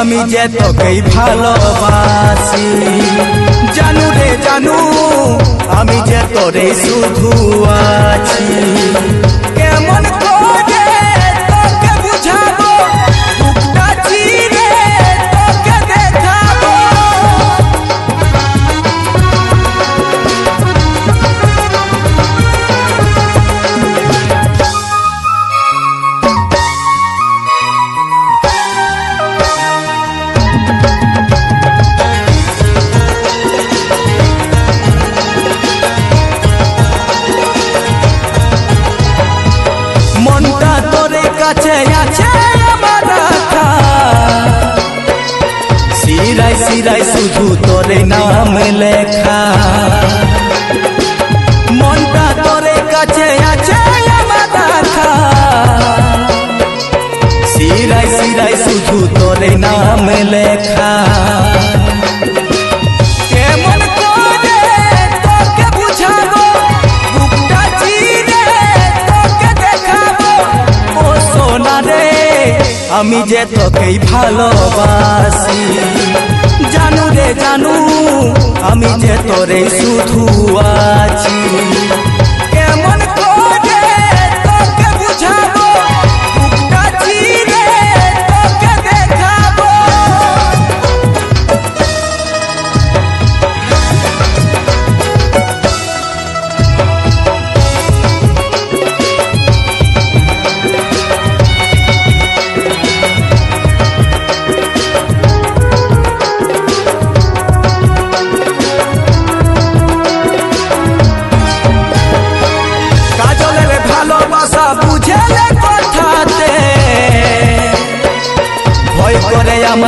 আমি যে তোকেই ভালোবাসি। জানু রে জানু আমি যে তোরে শুধু আছি। তোরে নাম লেখা। মনটা তোরে কাছে আছে সিরাই সিরাই শুধু তোরে নাম লেখা। আমি যে তোকেই ভালোবাসি। রে জানু আমি যে তোরে শুধু আছি।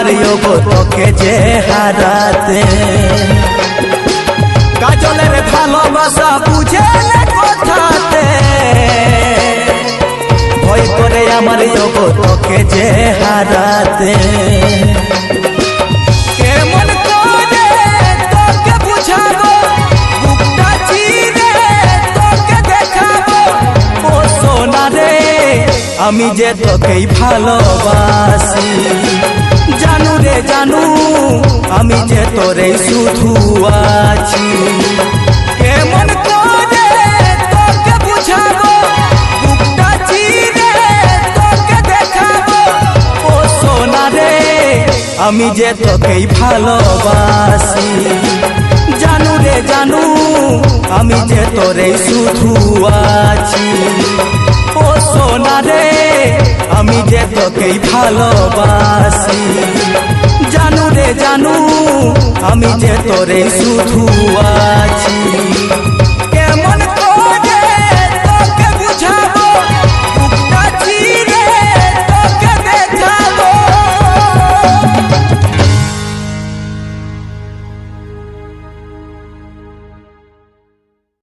যোগ তোকে যে হারাতে। কাজলের ভালোবাসা বুঝেলে কথাতে। ভয় করে আমার যোগ তোকে যে হারাতে। আমি যে তোকেই ভালোবাসি। জানু, আমি যে তোরে শুধু আছি। কেমন আমি যে তোকেই ভালোবাসি। জানু রে জানু, আমি যে তোরে শুধু আছি। ও সোনা রে, আমি যে তোকেই ভালোবাসি। জানু আমি যে তোরে শুধু আছি।